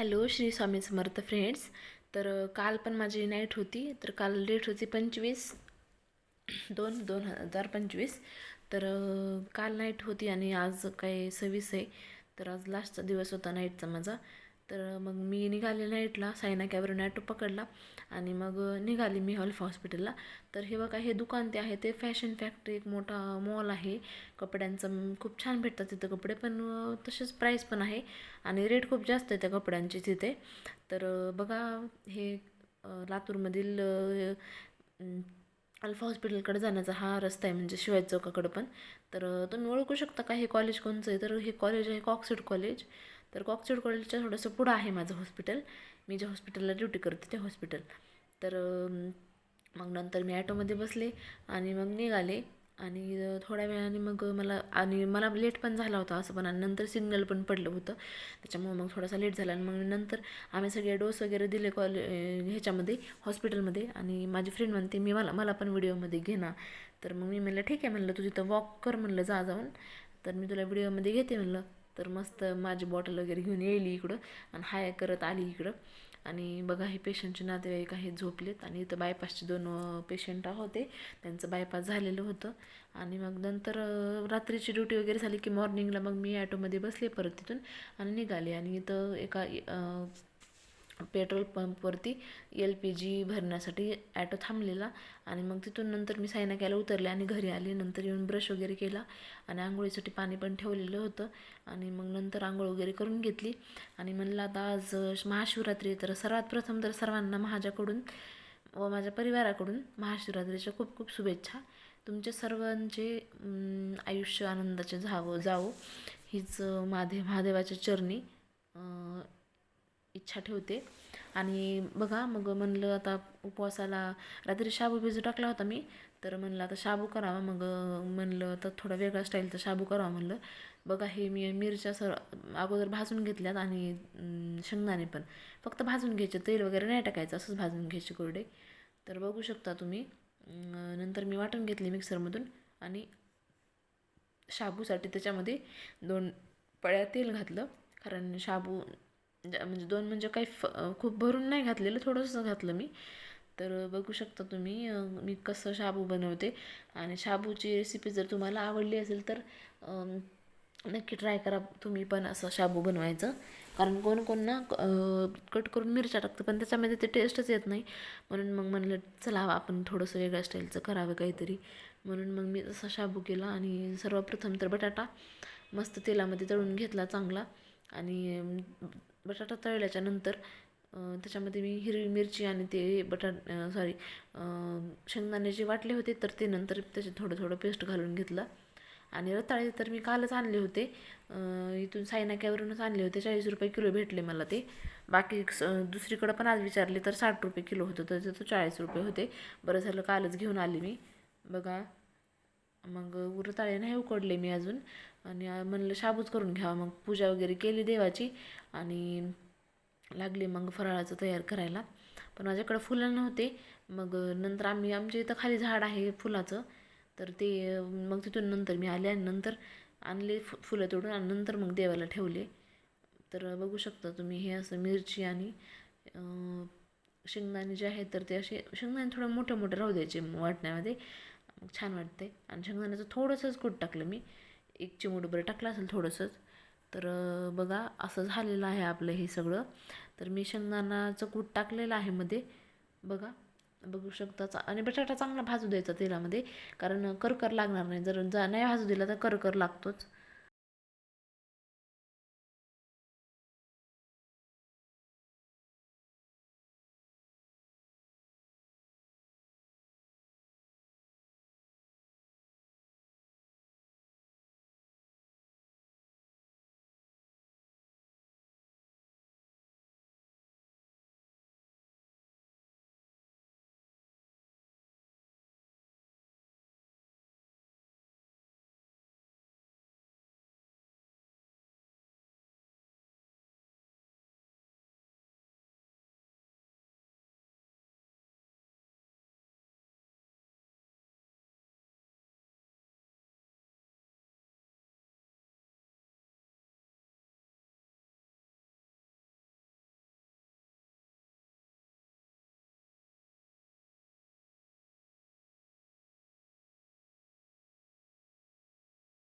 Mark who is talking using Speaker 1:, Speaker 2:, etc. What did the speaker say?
Speaker 1: Hello Shri Swami Samarth friends. तर काल पण माझी नाईट होती. तर काल डेट होती पंचवीस दोन दोन हजार पंचवीस. तर काल नाईट होती आणि आज काय सव्वीस आहे. तर आज लास्टचा दिवस होता नाईटचा माझा. तर मग मी निघाले नाईटला सायना कॅबरून ॲटो पकडला आणि मग निघाली मी अल्फा हॉस्पिटलला. तर हे बघा हे दुकान ते आहे ते फॅशन फॅक्टरी एक मोठा मॉल आहे. कपड्यांचं खूप छान भेटतात तिथं कपडे पण तसेच प्राईस पण आहे आणि रेट खूप जास्त आहे त्या कपड्यांची तिथे तर बघा हे लातूरमधील अल्फा हॉस्पिटलकडे जाण्याचा हा रस्ता आहे म्हणजे शिवाय चौकाकडं पण. तर तुम्ही ओळखू शकता का हे कॉलेज कोणचं आहे? तर हे कॉलेज आहे कॉक्सिड कॉलेज तर कॉक्सिड कॉलेजच्या थोडंसं पुढं आहे माझं हॉस्पिटल मी ज्या हॉस्पिटलला ड्युटी करते ते हॉस्पिटल तर मग नंतर मी ॲटोमध्ये बसले आणि मग निघाले. आणि थोड्या वेळाने मग मला आणि मला लेट पण झाला होता असं पण आणि नंतर सिग्नल पण पडलं होतं. त्याच्यामुळे मग थोडासा लेट झाला आणि मग नंतर आम्ही सगळे डोस वगैरे दिले कॉले ह्याच्यामध्ये हॉस्पिटलमध्ये आणि माझी फ्रेंड म्हणते मी मला मला पण व्हिडिओमध्ये घेणार तर मग मी म्हणलं ठीक आहे म्हणलं तू तिथं वॉक कर म्हणलं जा जाऊन. तर मी तुला व्हिडिओमध्ये घेते म्हणलं. तर मस्त माझी बॉटल वगैरे घेऊन येईली इकडं आणि हाय करत आली इकडं. आणि बघा हे पेशंटचे नातेवाईक आहेत झोपलेत आणि इथं बायपासचे दोन पेशंट होते त्यांचं बायपास झालेलं होतं. आणि मग नंतर रात्रीची ड्युटी वगैरे झाली की मॉर्निंगला मग मी ॲटोमध्ये बसले परत तिथून आणि निघाले. आणि इथं एका पेट्रोल पंपवरती एल पी जी भरण्यासाठी ॲटो थांबलेला आणि मग तिथून नंतर मी सायनाक्याला उतरले आणि घरी आले. नंतर येऊन ब्रश वगैरे केला आणि आंघोळीसाठी पाणी पण ठेवलेलं होतं. आणि मग नंतर आंघोळ वगैरे करून घेतली. आणि म्हणलं आता आज महाशिवरात्री तर सर्वात प्रथम तर सर्वांना माझ्याकडून व माझ्या परिवाराकडून महाशिवरात्रीच्या खूप खूप शुभेच्छा. तुमचे सर्वांचे आयुष्य आनंदाचे झावं जावो. हीच अं, महादेव महादेवाच्या चरणी इच्छा ठेवते. आणि बघा मग म्हणलं आता उपवासाला रात्री शाबू भिजू टाकला होता मी तर म्हणलं आता शाबू करावा. मग म्हणलं तर थोडा वेगळा स्टाईलचा शाबू करावा म्हणलं. बघा हे मी मिरच्या सर अगोदर भाजून घेतल्यात आणि शेंगदाणे पण. फक्त भाजून घ्यायचे तेल वगैरे नाही टाकायचं असंच भाजून घ्यायचे कोरडे. तर बघू शकता तुम्ही. नंतर मी वाटून घेतली मिक्सरमधून आणि शाबूसाठी त्याच्यामध्ये दोन पळ्या तेल घातलं. कारण शाबू म्हणजे दोन म्हणजे काही फ खूप भरून नाही घातलेलं थोडंसं घातलं मी. तर बघू शकता तुम्ही मी कसं शाबू बनवते. आणि शाबूची रेसिपी जर तुम्हाला आवडली असेल तर नक्की ट्राय करा तुम्ही पण असं शाबू बनवायचं. कारण कोण कोण ना कट करून मिरच्या टाकतं पण त्याच्यामध्ये ते टेस्टच येत नाही. म्हणून मग म्हणलं चला आपण थोडंसं वेगळ्या स्टाईलचं करावं काहीतरी. म्हणून मग मी असा शाबू केला. आणि सर्वप्रथम तर बटाटा मस्त तेलामध्ये तळून घेतला चांगला. आणि बटाटा तळल्याच्या नंतर त्याच्यामध्ये मी हिरवी मिरची आणि ते बटाट सॉरी शेंगदाणे जे वाटले होते तर ते नंतर त्याचे थोडं थोडं पेस्ट घालून घेतलं. आणि रताळे तर मी कालच आणले होते. इथून साईनाक्यावरूनच आणले होते. चाळीस रुपये किलो भेटले मला ते. बाकी स- दुसरीकडं पण आज विचारले तर साठ रुपये किलो होतं. तर तो चाळीस रुपये होते. बरं झालं कालच घेऊन आले मी. बघा. मग उरताळे नाही उकडले मी अजून. आणि म्हणलं शाबूच करून घ्यावा. मग पूजा वगैरे केली देवाची. आणि लागले मग फराळाचं तयार करायला. पण माझ्याकडं फुलं नव्हते. मग नंतर आम्ही आमच्या इथं खाली झाड आहे फुलाचं. तर ते मग तिथून नंतर मी आले आणि नंतर आणले फु फुलं तोडून आणि नंतर मग देवाला ठेवले. तर बघू शकता तुम्ही हे असं मिरची आणि शेंगदाणे जे आहेत तर ते असे शेंगदाणे थोडं मोठे मोठे राहू द्यायचे वाटण्यामध्ये. मग छान वाटते आणि शेंगदाण्याचं थोडंसंच कूट टाकलं मी. एक चिमूटभर टाकलं असेल थोडंसंच. तर बघा असं झालेलं आहे आपलं हे सगळं. तर मी शेंगदाणाचं कूट टाकलेलं आहे मध्ये. बघा बघू शकता चा- आणि बटाटा चांगला भाजू द्यायचा तेलामध्ये. कारण करकर लागणार नाही. जर जा नाही भाजू दिला तर करकर लागतोच.